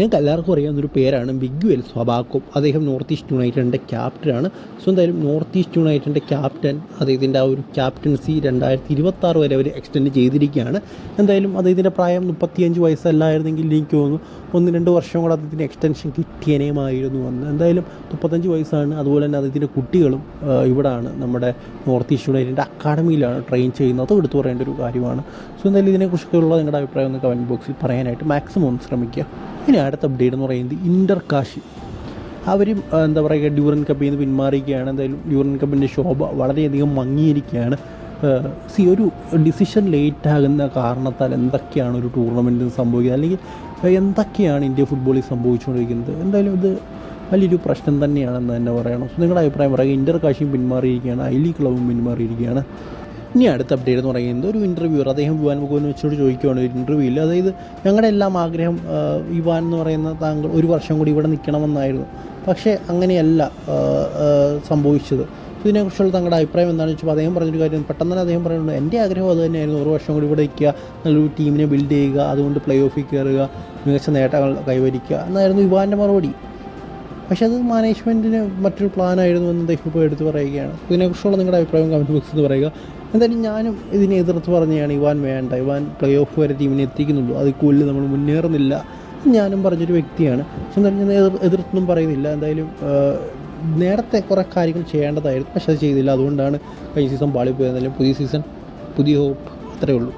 നിങ്ങൾക്ക് എല്ലാവർക്കും അറിയാവുന്ന ഒരു പേരാണ് ബിഗ്യുവൽ സ്വബാക്കോ അദ്ദേഹം നോർത്ത് ഈസ്റ്റ് യുണൈറ്റഡിന്റെ ക്യാപ്റ്റനാണ് സോ എന്തായാലും നോർത്ത് ഈസ്റ്റ് യുണൈറ്റഡിന്റെ ക്യാപ്റ്റൻ അദ്ദേഹത്തിന്റെ ആ ഒരു ക്യാപ്റ്റൻസി രണ്ടായിരത്തി ഇരുപത്താറ് വരെ അവർ എക്സ്റ്റെൻഡ് ചെയ്തിരിക്കുകയാണ്. എന്തായാലും അദ്ദേഹത്തിന്റെ പ്രായം മുപ്പത്തിയഞ്ച് വയസ്സല്ലായിരുന്നെങ്കിൽ എനിക്ക് തോന്നുന്നു ഒന്ന് രണ്ട് വർഷം കൂടെ അദ്ദേഹത്തിന് എക്സ്റ്റൻഷൻ കിട്ടിയനേമായിരുന്നു എന്ന് എന്തായാലും മുപ്പത്തഞ്ച് വയസ്സാണ്. അതുപോലെ തന്നെ അദ്ദേഹത്തിന്റെ കുട്ടികളും ഇവിടെ ഇവിടാണ് നമ്മുടെ നോർത്ത് ഈസ്റ്റ് യുണൈറ്റഡിന്റെ അക്കാഡമിയിലാണ് ട്രെയിൻ ചെയ്യുന്നത്. അതും എടുത്തു പറയേണ്ട ഒരു കാര്യമാണ്. സോ എന്തായാലും ഇതിനെക്കുറിച്ചൊക്കെയുള്ള നിങ്ങളുടെ അഭിപ്രായം ഒന്ന് കമന്റ് ബോക്സിൽ പറയാനായിട്ട് മാക്സിമം ശ്രമിക്കുക. ഇനി അടുത്ത അപ്ഡേറ്റ് എന്ന് പറയുന്നത് ഇന്റർ കാശി അവരും എന്താ പറയുക ഡ്യൂറൻ കപ്പിൽ നിന്ന് പിന്മാറിയിരിക്കുകയാണ്. എന്തായാലും ഡ്യൂറൻ കപ്പിന്റെ ശോഭ വളരെയധികം മങ്ങിയിരിക്കുകയാണ്. സി ഒരു ഡിസിഷൻ ലേറ്റാകുന്ന കാരണത്താൽ എന്തൊക്കെയാണ് ഒരു ടൂർണമെന്റിൽ സംഭവിക്കുന്നത്? അല്ലെങ്കിൽ എന്തൊക്കെയാണ് ഇന്ത്യ ഫുട്ബോളിൽ സംഭവിച്ചുകൊണ്ടിരിക്കുന്നത്? എന്തായാലും ഇത് വലിയൊരു പ്രശ്നം തന്നെയാണെന്ന് തന്നെ പറയണം. നിങ്ങളുടെ അഭിപ്രായം പറയുക. ഇന്റർ കാശിയും പിന്മാറിയിരിക്കുകയാണ്. ഐ ലീഗ് ക്ലബും പിന്മാറിയിരിക്കുകയാണ്. ഇനി അടുത്ത അപ്ഡേറ്റ് എന്ന് പറയുന്നത് ഒരു ഇന്റർവ്യൂർ അദ്ദേഹം വിവാൻ വെച്ചോട് ചോദിക്കുകയാണ് ഒരു ഇന്റർവ്യൂവിൽ അതായത് ഞങ്ങളുടെ എല്ലാം ആഗ്രഹം യുവാൻ എന്ന് പറയുന്ന താങ്കൾ ഒരു വർഷം കൂടി ഇവിടെ നിൽക്കണമെന്നായിരുന്നു. പക്ഷേ അങ്ങനെയല്ല സംഭവിച്ചത്. ഇതിനെക്കുറിച്ചുള്ള താങ്കളുടെ അഭിപ്രായം എന്താണെന്ന് വെച്ചാൽ അദ്ദേഹം പറഞ്ഞൊരു കാര്യം പെട്ടെന്ന് തന്നെ അദ്ദേഹം പറയുന്നത് എന്റെ ആഗ്രഹം അത് തന്നെയായിരുന്നു ഒരു വർഷം കൂടി ഇവിടെ നിൽക്കുക നല്ലൊരു ടീമിനെ ബിൽഡ് ചെയ്യുക അതുകൊണ്ട് പ്ലേ ഓഫിൽ കയറുക മികച്ച നേട്ടങ്ങൾ കൈവരിക്കുക എന്നായിരുന്നു യുവാന്റെ മറുപടി. പക്ഷേ അത് മാനേജ്മെന്റിന് മറ്റൊരു പ്ലാനായിരുന്നു എന്ന് അദ്ദേഹം ഇപ്പോൾ എടുത്ത് പറയുകയാണ്. ഇതിനെക്കുറിച്ചുള്ള നിങ്ങളുടെ അഭിപ്രായം കമന്റ് ബോക്സിൽ പറയുക. എന്തായാലും ഞാനും ഇതിനെ എതിർത്ത് പറഞ്ഞാണ് ഇവാൻ വേണ്ട ഇവാൻ പ്ലേ ഓഫ് വരെ ടീമിനെ എത്തിക്കുന്നുള്ളൂ. അതിൽ കൂടുതൽ നമ്മൾ മുന്നേറുന്നില്ല. ഞാനും പറഞ്ഞൊരു വ്യക്തിയാണ്. പക്ഷെ എന്തായാലും ഞാൻ എതിർ എതിർത്തൊന്നും പറയുന്നില്ല. എന്തായാലും നേരത്തെ കുറേ കാര്യങ്ങൾ ചെയ്യേണ്ടതായിരുന്നു. പക്ഷെ അത് ചെയ്തില്ല. അതുകൊണ്ടാണ് കഴിഞ്ഞ സീസൺ പാളിപ്പോയത് എന്തായാലും പുതിയ സീസൺ പുതിയ ഹോപ്പ് അത്രയേ ഉള്ളൂ.